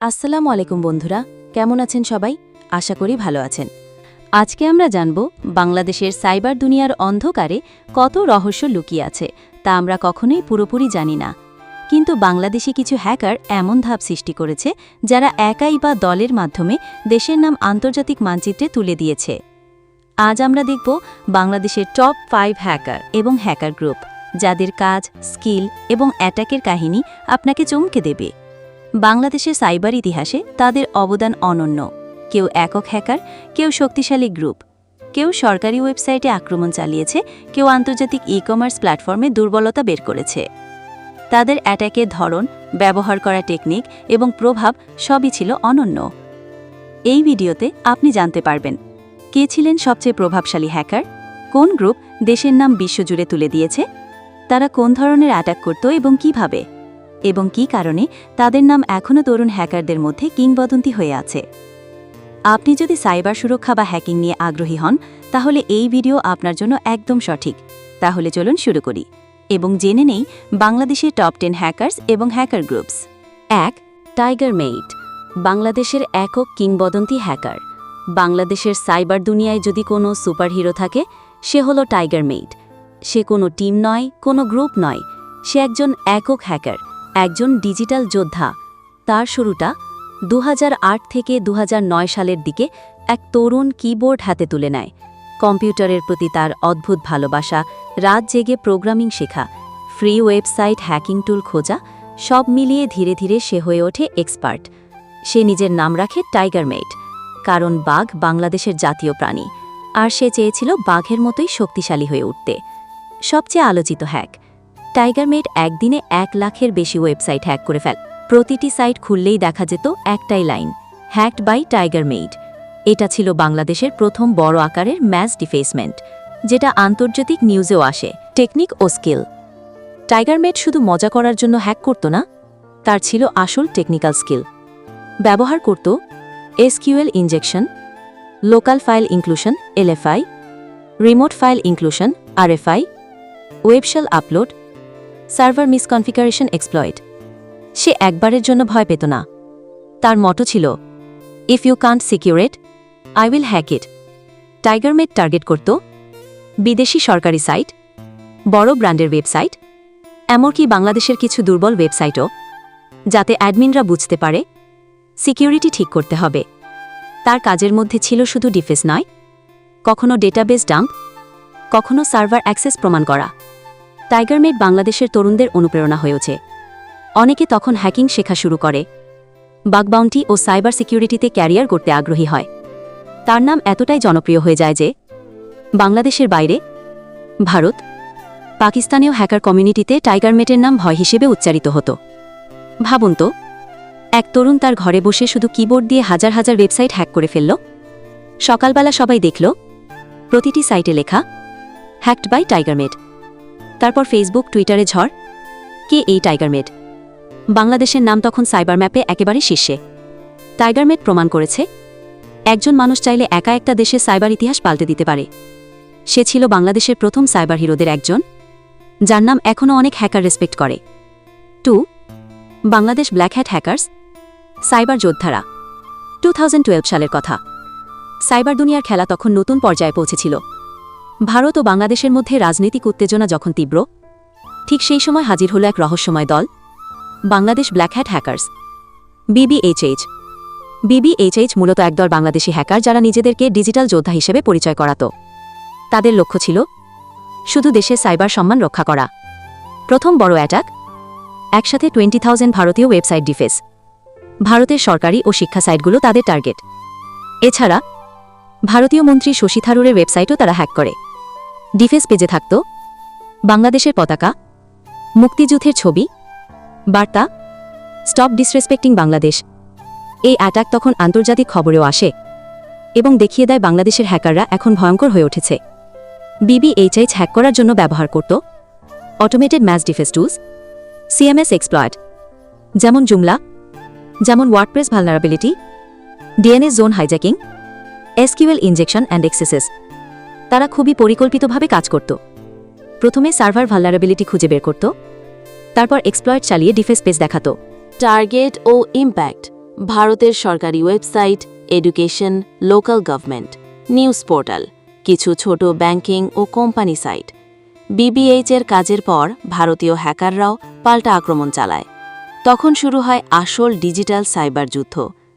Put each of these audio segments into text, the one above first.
আসসালামু আলাইকুম বন্ধুরা, কেমন আছেন সবাই? আশা করি ভালো আছেন। আজকে আমরা জানব বাংলাদেশের সাইবার দুনিয়ার অন্ধকারে কত রহস্য লুকিয়ে আছে, তা আমরা কখনোই পুরোপুরি জানি না। কিন্তু বাংলাদেশি কিছু হ্যাকার এমন ধাপ সৃষ্টি করেছে, যারা একাই বা দলের মাধ্যমে দেশের নাম আন্তর্জাতিক মানচিত্রে তুলে দিয়েছে। আজ আমরা দেখব বাংলাদেশের টপ ফাইভ হ্যাকার এবং হ্যাকার গ্রুপ যাদের কাজ স্কিল এবং অ্যাটাকের কাহিনী আপনাকে চমকে দেবে। বাংলাদেশের সাইবার ইতিহাসে তাদের অবদান অনন্য। কেউ একক হ্যাকার, কেউ শক্তিশালী গ্রুপ, কেউ সরকারি ওয়েবসাইটে আক্রমণ চালিয়েছে, কেউ আন্তর্জাতিক ই কমার্স প্ল্যাটফর্মে দুর্বলতা বের করেছে। তাদের অ্যাটাকের ধরন, ব্যবহার করা টেকনিক এবং প্রভাব সবই ছিল অনন্য। এই ভিডিওতে আপনি জানতে পারবেন, কে ছিলেন সবচেয়ে প্রভাবশালী হ্যাকার, কোন গ্রুপ দেশের নাম বিশ্বজুড়ে তুলে দিয়েছে, তারা কোন ধরনের অ্যাটাক করত এবং কীভাবে। এবং কী কারণে তাদের নাম এখনও তরুণ হ্যাকারদের মধ্যে কিংবদন্তি হয়ে আছে। আপনি যদি সাইবার সুরক্ষা বা হ্যাকিং নিয়ে আগ্রহী হন, তাহলে এই ভিডিও আপনার জন্য একদম সঠিক। তাহলে চলুন শুরু করি এবং জেনে নেই বাংলাদেশের টপ টেন হ্যাকার্স এবং হ্যাকার গ্রুপস এক টাইগার মেইট বাংলাদেশের একক কিংবদন্তি হ্যাকার। বাংলাদেশের সাইবার দুনিয়ায় যদি কোনো সুপারহিরো থাকে, সে হলো টাইগার মেইট সে কোনো টিম নয়, কোনো গ্রুপ নয়। সে একজন একক হ্যাকার। একজন ডিজিটাল যোদ্ধা। তার শুরুটা দু হাজার আট থেকে দু হাজার নয় সালের দিকে এক তরুণ কিবোর্ড হাতে তুলে নেয়। কম্পিউটারের প্রতি তার অদ্ভুত ভালোবাসা, রাত জেগে প্রোগ্রামিং শেখা, ফ্রি ওয়েবসাইট হ্যাকিং টুল খোঁজা, সব মিলিয়ে ধীরে ধীরে সে হয়ে ওঠে এক্সপার্ট। সে নিজের নাম রাখে টাইগার মেট কারণ বাঘ বাংলাদেশের জাতীয় প্রাণী, আর সে চেয়েছিল বাঘের মতোই শক্তিশালী হয়ে উঠতে। সবচেয়ে আলোচিত হ্যাক টাইগার মেট একদিনে এক লাখের বেশি ওয়েবসাইট হ্যাক করে ফেল। প্রতিটি সাইট খুললেই দেখা যেত একটাই line, hacked by tiger mate এটা ছিল বাংলাদেশের প্রথম বড় আকারের ম্যাচ ডিফেসমেন্ট, যেটা আন্তর্জাতিক নিউজেও আসে, টেকনিক ও স্কিল। টাইগার মেট শুধু মজা করার জন্য হ্যাক করত না, তার ছিল আসল টেকনিক্যাল স্কিল। ব্যবহার করত SQL injection, local file inclusion, LFI, remote file inclusion, RFI, webshell upload server misconfiguration exploit. সে একবারের জন্য ভয় পেত না। তার মটো ছিল if you can't secure I will hack it tiger tiger mate target করত, বিদেশি সরকারি সাইট, বড় ব্র্যান্ডের ওয়েবসাইট, এমনকি বাংলাদেশের কিছু দুর্বল ওয়েবসাইটও, যাতে অ্যাডমিনরা বুঝতে পারে সিকিউরিটি ঠিক করতে হবে। তার কাজের মধ্যে ছিল শুধু ডিফেন্স নয়, কখনো ডেটাবেস ডাম্প, কখনো সার্ভার অ্যাক্সেস প্রমাণ করা। টাইগারমেট বাংলাদেশের তরুণদের অনুপ্রেরণা হয়েছে অনেকে তখন হ্যাকিং শেখা শুরু করে। বাগবাউন্টি ও সাইবার সিকিউরিটিতে ক্যারিয়ার করতে আগ্রহী হয়। তার নাম এতটাই জনপ্রিয় হয়ে যায় যে, বাংলাদেশের বাইরে, ভারত, পাকিস্তানেও হ্যাকার কমিউনিটিতে টাইগার মেটের নাম ভয় হিসেবে উচ্চারিত হতো। ভাবুন তো, এক তরুণ তার ঘরে বসে শুধু কিবোর্ড দিয়ে হাজার হাজার ওয়েবসাইট হ্যাক করে ফেলল। সকালবেলা সবাই দেখল, প্রতিটি সাইটে লেখা, হ্যাকড বাই টাইগারমেট তারপর ফেসবুক টুইটারে ঝড়। কে এই টাইগারমেট বাংলাদেশের নাম তখন সাইবার ম্যাপে একেবারে শীর্ষে। টাইগারমেট প্রমাণ করেছে, একজন মানুষ চাইলে একা একটা দেশে সাইবার ইতিহাস পাল্টে দিতে পারে। সে ছিল বাংলাদেশের প্রথম সাইবার হিরোদের একজন, যার নাম এখনও অনেক হ্যাকার রেসপেক্ট করে। Two, Bangladesh black hat hackers cyber যোদ্ধারা। টু সালের কথা। সাইবার দুনিয়ার খেলা তখন নতুন পর্যায়ে পৌঁছেছিল। ভারত ও বাংলাদেশের মধ্যে রাজনৈতিক উত্তেজনা যখন তীব্র, ঠিক সেই সময় হাজির হল এক রহস্যময় দল, Bangladesh black hat hackers BBHH BBHH মূলত একদল বাংলাদেশি হ্যাকার যারা নিজেদেরকে ডিজিটাল যোদ্ধা হিসেবে পরিচয় করাত। তাদের লক্ষ্য ছিল শুধু দেশের সাইবার সম্মান রক্ষা করা। প্রথম বড় অ্যাটাক, একসাথে টোয়েন্টি থাউজেন্ড ভারতীয় ওয়েবসাইট ডিফেস, ভারতের সরকারি ও শিক্ষা সাইটগুলো তাদের টার্গেট। এছাড়া ভারতীয় মন্ত্রী শশী থারুরের ওয়েবসাইটও তারা হ্যাক করে। ডিফেন্স পেজে থাকত, বাংলাদেশের পতাকা, মুক্তিযুদ্ধের ছবি, বার্তা, স্টপ ডিসরেসপেক্টিং বাংলাদেশ। এই অ্যাটাক তখন আন্তর্জাতিক খবরেও আসে এবং দেখিয়ে দেয় বাংলাদেশের হ্যাকাররা এখন ভয়ঙ্কর হয়ে উঠেছে। বিবিএইচএইচ হ্যাক করার জন্য ব্যবহার করত automated match defence tools CMS exploit যেমন জুমলা, যেমন WordPress vulnerability DNS zone hijacking SQL injection and XSS তারা খুবই পরিকল্পিতভাবে কাজ করত। প্রথমে সার্ভার ভালনারাবিলিটি খুঁজে বের করত। তারপর এক্সপ্লয়েট চালিয়ে ডিফেন্স পেজ দেখাত। টার্গেট ও ইম্প্যাক্ট, ভারতের সরকারি website, education, local government, news portal, কিছু ছোট ব্যাংকিং ও কোম্পানি সাইট। বিবিএইচ এর কাজের পর ভারতীয় হ্যাকাররাও পাল্টা আক্রমণ চালায়। তখন শুরু হয় আসল ডিজিটাল সাইবার যুদ্ধ,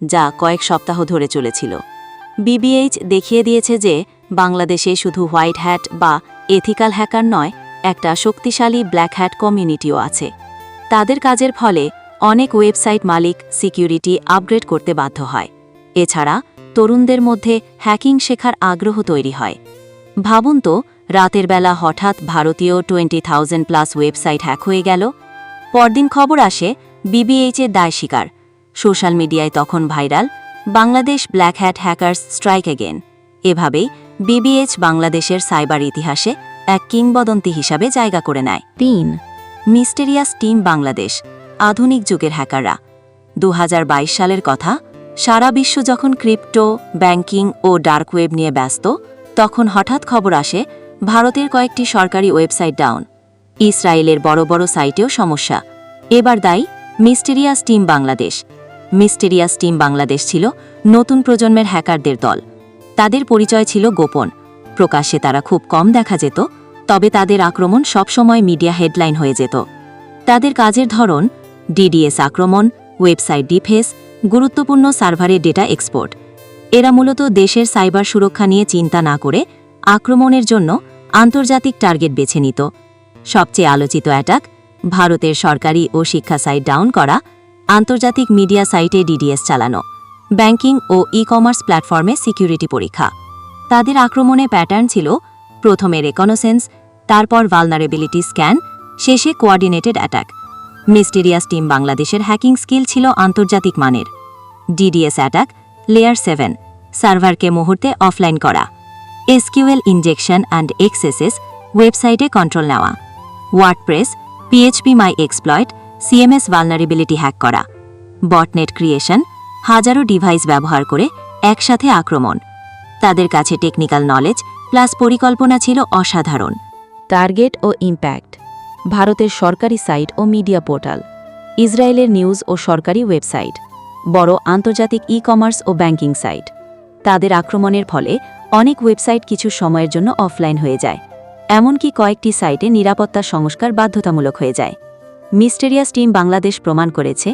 যা কয়েক সপ্তাহ ধরে চলেছিল। বিবিএইচ দেখিয়ে দিয়েছে যে বাংলাদেশে শুধু হোয়াইট হ্যাট বা এথিক্যাল হ্যাকার নয়, একটা শক্তিশালী ব্ল্যাক হ্যাট কমিউনিটিও আছে। তাদের কাজের ফলে অনেক ওয়েবসাইট মালিক সিকিউরিটি আপগ্রেড করতে বাধ্য হয়। এছাড়া তরুণদের মধ্যে হ্যাকিং শেখার আগ্রহ তৈরি হয়। ভাবুন তো, রাতের বেলা হঠাৎ ভারতীয় twenty thousand plus website hack হয়ে গেল। পরদিন খবর আসে বিবিএইচের দায় স্বীকার। সোশ্যাল মিডিয়ায় তখন viral, Bangladesh black hat hackers strike again. এভাবেই বিবিএইচ বাংলাদেশের সাইবার ইতিহাসে এক কিংবদন্তি হিসাবে জায়গা করে নেয়। তিন, মিস্টেরিয়াস টিম বাংলাদেশ, আধুনিক যুগের হ্যাকাররা। দু হাজার বাইশ সালের কথা, সারা বিশ্ব যখন ক্রিপ্টো, ব্যাংকিং ও ডার্ক ওয়েব নিয়ে ব্যস্ত, তখন হঠাৎ খবর আসে, ভারতের কয়েকটি সরকারি ওয়েবসাইট ডাউন। ইসরায়েলের বড় বড় সাইটেও সমস্যা। এবার দায়ী, mysterious team Bangladesh. Mysterious team Bangladesh ছিল নতুন প্রজন্মের হ্যাকারদের দল। তাদের পরিচয় ছিল গোপন। প্রকাশ্যে তারা খুব কম দেখা যেত, তবে তাদের আক্রমণ সবসময় মিডিয়া হেডলাইন হয়ে যেত। তাদের কাজের ধরন, ডিডিএস আক্রমণ, ওয়েবসাইট ডিফেস, গুরুত্বপূর্ণ সার্ভারে ডেটা এক্সপোর্ট। এরা মূলত দেশের সাইবার সুরক্ষা নিয়ে চিন্তা না করে আক্রমণের জন্য আন্তর্জাতিক টার্গেট বেছে নিত। সবচেয়ে আলোচিত অ্যাটাক, ভারতের সরকারি ও শিক্ষা সাইট ডাউন করা, আন্তর্জাতিক মিডিয়া সাইটে ডিডিএস চালানো। ব্যাংকিং ও ই কমার্স প্ল্যাটফর্মে সিকিউরিটি পরীক্ষা। তাদের আক্রমণে প্যাটার্ন ছিল প্রথমে রেকনোসেন্স, তারপর ভালনারেবিলিটি স্ক্যান, শেষে কোয়ার্ডিনেটেড অ্যাটাক। মিস্টেরিয়াস টিম বাংলাদেশের হ্যাকিং স্কিল ছিল আন্তর্জাতিক মানের। ডিডিএস অ্যাটাক, লেয়ার সেভেন, সার্ভারকে মুহূর্তে অফলাইন করা। এসকিউএল ইনজেকশন অ্যান্ড এক্সেসেস ওয়েবসাইটে কন্ট্রোল নেওয়া। WordPress, PHP my exploit, CMS vulnerability hack করা। বটনেট ক্রিয়েশন হাজারো ডিভাইস ব্যবহার করে একসাথে আক্রমণ। তাদের কাছে টেকনিক্যাল নলেজ প্লাস পরিকল্পনা ছিল অসাধারণ। টার্গেট ও ইম্প্যাক্ট। ভারতের সরকারি সাইট ও মিডিয়া পোর্টাল। ইসরায়েলের নিউজ ও সরকারি ওয়েবসাইট। বড় আন্তর্জাতিক ই কমার্স ও ব্যাংকিং সাইট। তাদের আক্রমণের ফলে অনেক ওয়েবসাইট কিছু সময়ের জন্য অফলাইন হয়ে যায়। এমনকি কয়েকটি সাইটে নিরাপত্তা সংস্কার বাধ্যতামূলক হয়ে যায়। মিস্টেরিয়াস টিম বাংলাদেশ প্রমাণ করেছে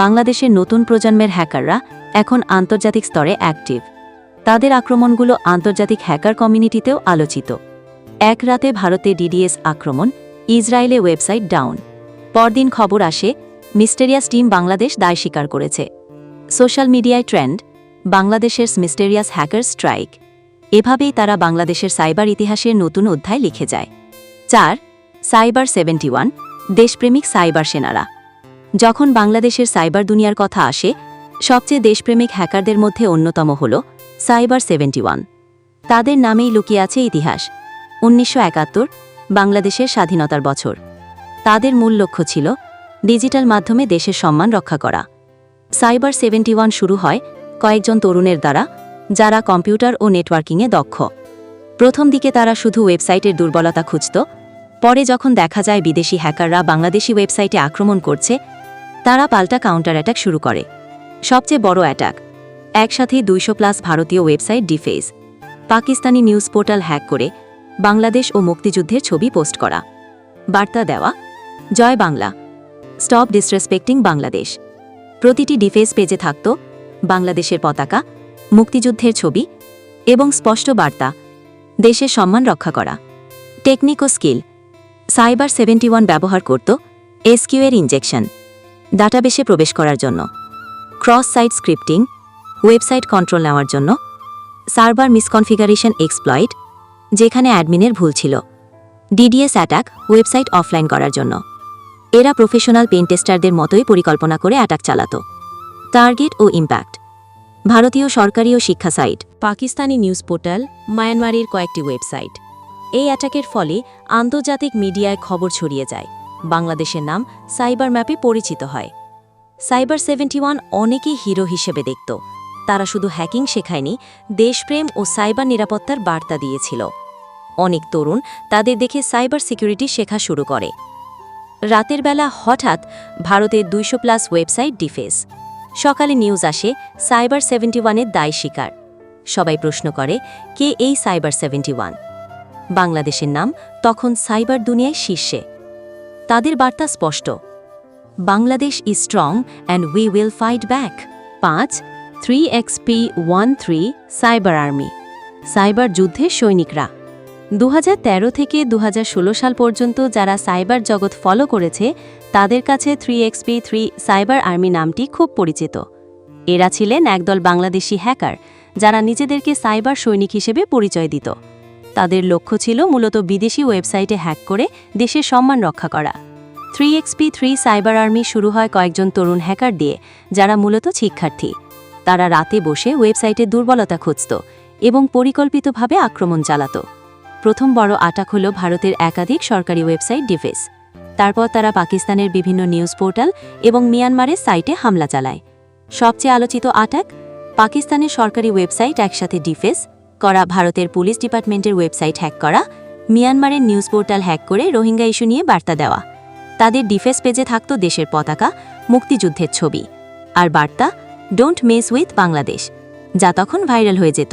বাংলাদেশের নতুন প্রজন্মের হ্যাকাররা এখন আন্তর্জাতিক স্তরে অ্যাক্টিভ। তাদের আক্রমণগুলো আন্তর্জাতিক হ্যাকার কমিউনিটিতেও আলোচিত। এক রাতে ভারতে ডিডিএস আক্রমণ, ইসরায়েলে ওয়েবসাইট ডাউন। পরদিন খবর আসে, মিস্টেরিয়াস টিম বাংলাদেশ দায় স্বীকার করেছে। সোশ্যাল মিডিয়ায় ট্রেন্ড, বাংলাদেশের মিস্টেরিয়াস হ্যাকার স্ট্রাইক। এভাবেই তারা বাংলাদেশের সাইবার ইতিহাসের নতুন অধ্যায় লিখে যায়। চার, সাইবার সেভেন্টি ওয়ান, দেশপ্রেমিক সাইবার সেনারা। যখন বাংলাদেশের সাইবার দুনিয়ার কথা আসে, সবচেয়ে দেশপ্রেমিক হ্যাকারদের মধ্যে অন্যতম হল সাইবার সেভেন্টি তাদের নামেই লুকিয়ে আছে ইতিহাস। উনিশশো একাত্তর, বাংলাদেশের স্বাধীনতার বছর। তাদের মূল লক্ষ্য ছিল ডিজিটাল মাধ্যমে দেশের সম্মান রক্ষা করা। সাইবার সেভেন্টি শুরু হয় কয়েকজন তরুণের দ্বারা, যারা কম্পিউটার ও নেটওয়ার্কিংয়ে দক্ষ। প্রথম দিকে তারা শুধু ওয়েবসাইটের দুর্বলতা খুঁজত, পরে যখন দেখা যায় বিদেশি হ্যাকাররা বাংলাদেশি ওয়েবসাইটে আক্রমণ করছে তারা পাল্টা কাউন্টার অ্যাটাক শুরু করে। সবচেয়ে বড় অ্যাটাক একসাথে দুইশো প্লাস ভারতীয় website deface Pakistani news portal hack করে বাংলাদেশ ও মুক্তিযুদ্ধের ছবি পোস্ট করা। বার্তা দেওয়া, জয় বাংলা। স্টপ ডিসরেসপেক্টিং বাংলাদেশ প্রতিটি ডিফেস পেজে থাকত বাংলাদেশের পতাকা, মুক্তিযুদ্ধের ছবি এবং স্পষ্ট বার্তা, দেশের সম্মান রক্ষা করা। টেকনিক ও স্কিল সাইবার সেভেন্টি ব্যবহার করত এসকিউএর ইনজেকশন ডাটাবেসে প্রবেশ করার জন্য, cross site scripting, website control নেওয়ার জন্য, সার্ভার মিসকনফিগারেশন এক্সপ্লয়েড যেখানে অ্যাডমিনের ভুল ছিল, ডিডিএস অ্যাটাক, ওয়েবসাইট অফলাইন করার জন্য। এরা প্রফেশনাল পেন টেস্টারদের মতোই পরিকল্পনা করে অ্যাটাক চালাত। টার্গেট ও ইম্প্যাক্ট, ভারতীয় সরকারি ও শিক্ষা সাইট। পাকিস্তানি নিউজ পোর্টাল মায়ানমারের কয়েকটি ওয়েবসাইট। এই অ্যাটাকের ফলে আন্তর্জাতিক মিডিয়ায় খবর ছড়িয়ে যায়। বাংলাদেশের নাম সাইবার ম্যাপে পরিচিত হয়। সাইবার সেভেন্টি ওয়ান অনেকেই হিরো হিসেবে দেখত। তারা শুধু হ্যাকিং শেখায়নি, দেশপ্রেম ও সাইবার নিরাপত্তার বার্তা দিয়েছিল। অনেক তরুণ তাদের দেখে সাইবার সিকিউরিটি শেখা শুরু করে। রাতের বেলা হঠাৎ ভারতের দুইশো প্লাস ওয়েবসাইট ডিফেস। সকালে নিউজ আসে, সাইবার সেভেন্টি ওয়ানের দায় স্বীকার। সবাই প্রশ্ন করে, কে এই সাইবার সেভেন্টি ওয়ান? বাংলাদেশের নাম তখন সাইবার দুনিয়ায় শীর্ষে। তাদের বার্তা স্পষ্ট। Bangladesh is strong and we will fight back পাঁচ three XP one three cyber army cyber যুদ্ধের সৈনিকরা। দু হাজার তেরো থেকে দু হাজার ষোলো সাল পর্যন্ত যারা সাইবার জগৎ ফলো করেছে, তাদের কাছে three XP three cyber army নামটি খুব পরিচিত। এরা ছিলেন একদল বাংলাদেশি হ্যাকার যারা নিজেদেরকে সাইবার সৈনিক হিসেবে পরিচয় দিত। তাদের লক্ষ্য ছিল মূলত বিদেশি ওয়েবসাইটে হ্যাক করে দেশের সম্মান রক্ষা করা। Three XP three cyber army শুরু হয় কয়েকজন তরুণ হ্যাকার দিয়ে, যারা মূলত শিক্ষার্থী। তারা রাতে বসে ওয়েবসাইটে দুর্বলতা খুঁজত এবং পরিকল্পিতভাবে আক্রমণ চালাত। প্রথম বড় আটাক হল ভারতের একাধিক সরকারি ওয়েবসাইট ডিফেস তারপর তারা পাকিস্তানের বিভিন্ন নিউজ পোর্টাল এবং মিয়ানমারের সাইটে হামলা চালায়। সবচেয়ে আলোচিত আটাক, পাকিস্তানের সরকারি ওয়েবসাইট একসাথে ডিফেস করা ভারতের পুলিশ ডিপার্টমেন্টের ওয়েবসাইট হ্যাক করা, মিয়ানমারের নিউজ পোর্টাল হ্যাক করে রোহিঙ্গা ইস্যু নিয়ে বার্তা দেওয়া। তাদের ডিফেন্স পেজে থাকত দেশের পতাকা, মুক্তিযুদ্ধের ছবি। আর বার্তা ডোন্ট মেস উইথ বাংলাদেশ যা তখন ভাইরাল হয়ে যেত।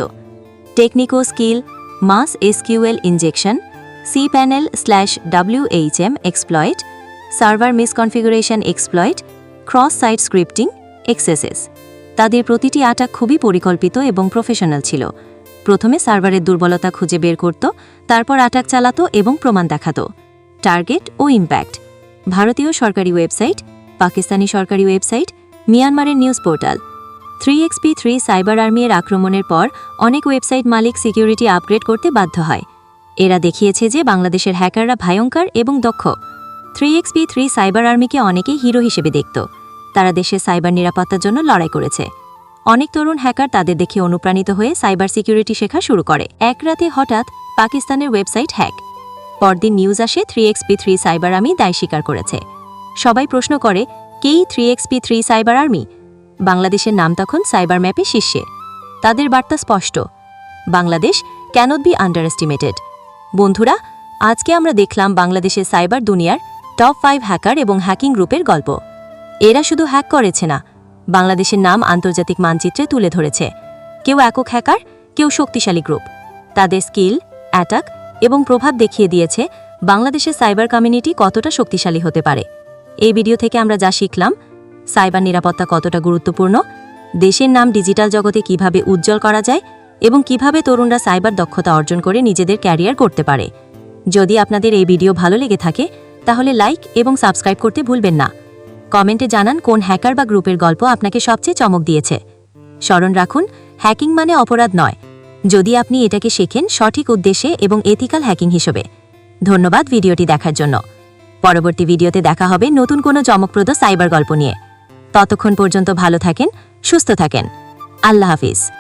টেকনিকো skill, mass SQL injection, C panel slash WHM exploit, server misconfiguration exploit, cross site scripting XSS তাদের প্রতিটি আটাক খুবই পরিকল্পিত এবং প্রফেশনাল ছিল। প্রথমে সার্ভারের দুর্বলতা খুঁজে বের করত, তারপর আটাক চালাতো এবং প্রমাণ দেখাত। টার্গেট ও ইম্প্যাক্ট ভারতীয় সরকারি ওয়েবসাইট, পাকিস্তানি সরকারি ওয়েবসাইট, মিয়ানমারের news portal. Three XP three cyber আর্মির আক্রমণের পর অনেক ওয়েবসাইট মালিক সিকিউরিটি আপগ্রেড করতে বাধ্য হয়। এরা দেখিয়েছে যে বাংলাদেশের হ্যাকাররা ভয়ঙ্কর এবং দক্ষ। থ্রি এক্সপি থ্রি সাইবার আর্মিকে অনেকেই হিরো হিসেবে দেখত। তারা দেশের সাইবার নিরাপত্তার জন্য লড়াই করেছে। অনেক তরুণ হ্যাকার তাদের দেখে অনুপ্রাণিত হয়ে সাইবার সিকিউরিটি শেখা শুরু করে। এক রাতে হঠাৎ পাকিস্তানের ওয়েবসাইট হ্যাক। পরদিন নিউজ আসে three XP three cyber army দায় স্বীকার করেছে। সবাই প্রশ্ন করে কেই three XP three cyber army? বাংলাদেশের নাম তখন সাইবার ম্যাপে শীর্ষে। তাদের বার্তা স্পষ্ট। Bangladesh can't be underestimated বন্ধুরা, আজকে আমরা দেখলাম বাংলাদেশের সাইবার দুনিয়ার টপ ফাইভ হ্যাকার এবং হ্যাকিং গ্রুপের গল্প। এরা শুধু হ্যাক করেছে না বাংলাদেশের নাম আন্তর্জাতিক মানচিত্রে তুলে ধরেছে। কেউ একক হ্যাকার, কেউ শক্তিশালী গ্রুপ। তাদের স্কিল, অ্যাটাক এবং প্রভাব দেখিয়ে দিয়েছে বাংলাদেশের সাইবার কমিউনিটি কতটা শক্তিশালী হতে পারে। এই ভিডিও থেকে আমরা যা শিখলাম, সাইবার নিরাপত্তা কতটা গুরুত্বপূর্ণ, দেশের নাম ডিজিটাল জগতে কীভাবে উজ্জ্বল করা যায় এবং কীভাবে তরুণরা সাইবার দক্ষতা অর্জন করে নিজেদের ক্যারিয়ার করতে পারে। যদি আপনাদের এই ভিডিও ভালো লেগে থাকে, তাহলে লাইক এবং সাবস্ক্রাইব করতে ভুলবেন না। কমেন্টে জানান কোন হ্যাকার বা গ্রুপের গল্প আপনাকে সবচেয়ে চমক দিয়েছে। স্মরণ রাখুন, হ্যাকিং মানে অপরাধ নয়। যদি আপনি এটাকে শেখেন সঠিক উদ্দেশ্যে এবং এথিক্যাল হ্যাকিং হিসেবে। ধন্যবাদ ভিডিওটি দেখার জন্য। পরবর্তী ভিডিওতে দেখা হবে নতুন কোনো চমকপ্রদ সাইবার গল্প নিয়ে। ততক্ষণ পর্যন্ত ভালো থাকেন, সুস্থ থাকেন। আল্লাহ হাফিজ।